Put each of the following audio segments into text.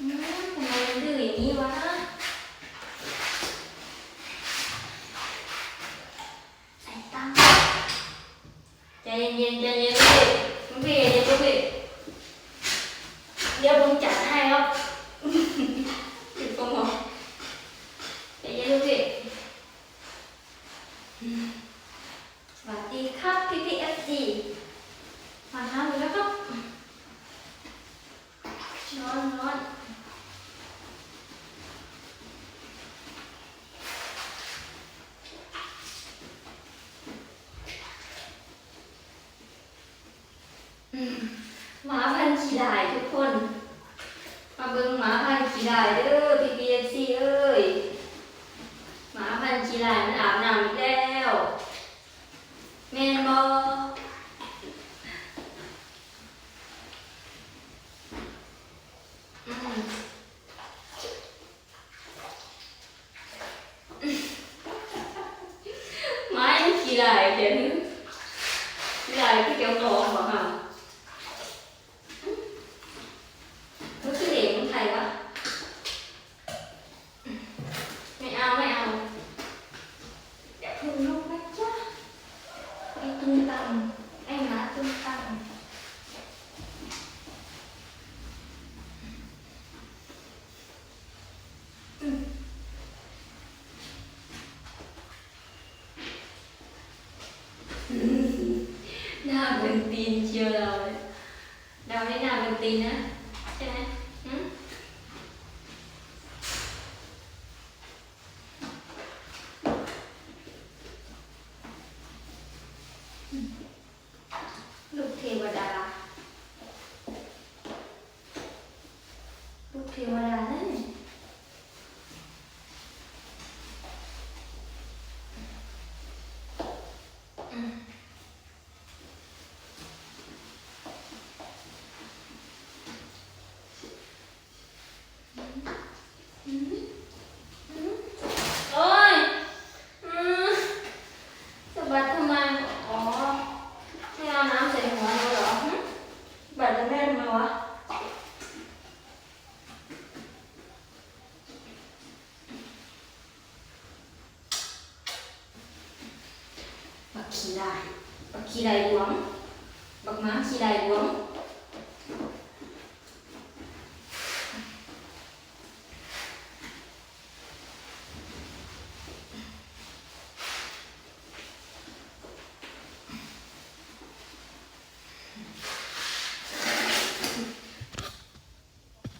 ทำไมมัดื้ออย่างนี้วะใส่ตั้งใจเย็นๆใจเย็นๆพี่พี่เย็นๆพี่เดี๋ยวผมจัดให้ครับติดตรงหัวใจเย็นๆพี่สวัสดีครับพี่พี่เอฟซีมาาหนูแล้วครับนอนนอน หมาพันขี้ได้ทุกคน มาเบิ่งหมาพันขี้ได้เด้อพี่พีเอฟซีเอ้ยหมาพันขี้ได้มันอาบน้ำอีกแล้วแม่นบอมหมาขี้ได้เดี๋ยวนี้ขี้ได้ที่เกี่ยวของบ่ค่ะ มันคือเด็กมันใครวะ ไม่เอาไม่เอาเดี๋ยวพึ่งลูกนะจ๊ะไอ้ตุ้มตังไอ้หมาตุ้มตังอืม หน้าเป็นตีนเชียวเราเลยเราได้หน้าเป็นตีนนะ ใช่ไหมหืมลูกเทวดา ลูกเทวดานั่นนี่อืมอืมอืมโอ้ยอืมสะบัดทำไม อ๋อ ไม่เอาน้ำใส่หัวเราเหรอหึบัดแล้วแม่ทำไมวะ บักขี้ได้บักขี้ได้หลวงบักหม้าขี้ได้หลวง เ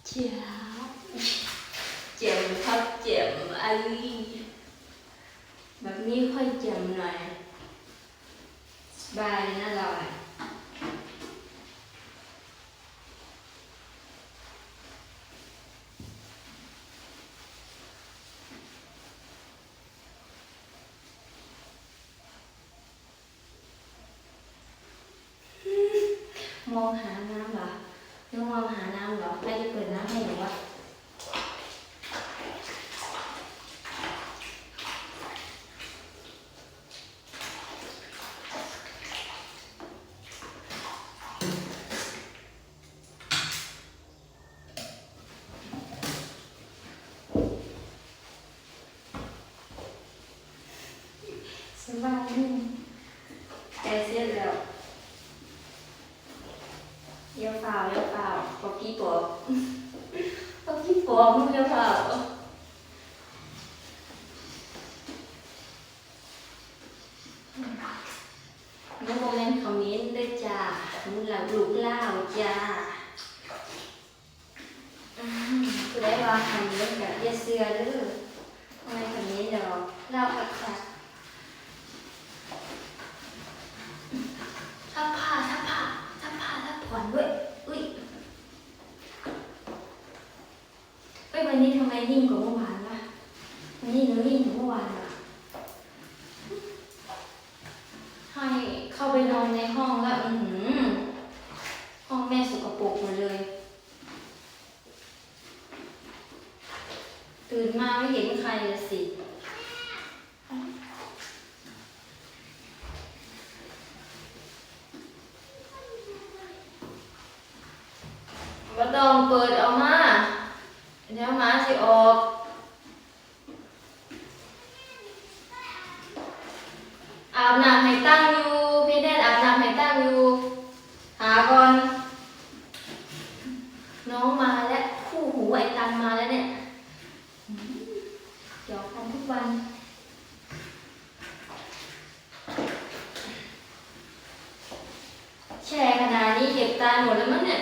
จียบเจ็บครับเจ็บไอ้แบบนี้ค่อยเจ็บหน่อย สบายนะเราอะมองหาน้ำเหรอหรือมองหาน้ำเหรอใครจะเปิดน้ำให้หนูวะสบายดีใจ เสียแล้วเยวเปล่าเยวเปล่าปอกกี้ปอกปอกกี้ปอกมึงเยวเปล่าน้องโมเมนต์คอมเมนต์ด้วยจ้ามึงหลังลูกเล่าจ้าคือได้ว่าคำนี้กับเรียเสื้อเด้อทำไมคำนี้ดอกเล่าอักษร ผ่อนด้วย อุ้ยเอ้ยวันนี้ทำไมนิ่งกว่าเมื่อวานวะวันนี้หนูนิ่งกว่าเมื่อวานอะให้เข้าไปนอนในห้องแล้วอือหือห้องแม่สกปรกหมดเลย ตื่นมาไม่เห็นใครเลยสิ ก็ต้องเปิดออกมาเดี๋ยวหมาสิออกอาบน้ำให้ตั้งอยู่พี่แดนอาบน้ำให้ตั้งอยู่หาก่อนน้องมาแล้วคู่หูไอ้ตันมาแล้วเนี่ยเกี่ยวกันทุกวันแชร์ขนาดนี้เหยียบตายหมดแล้วมั้งเนี่ย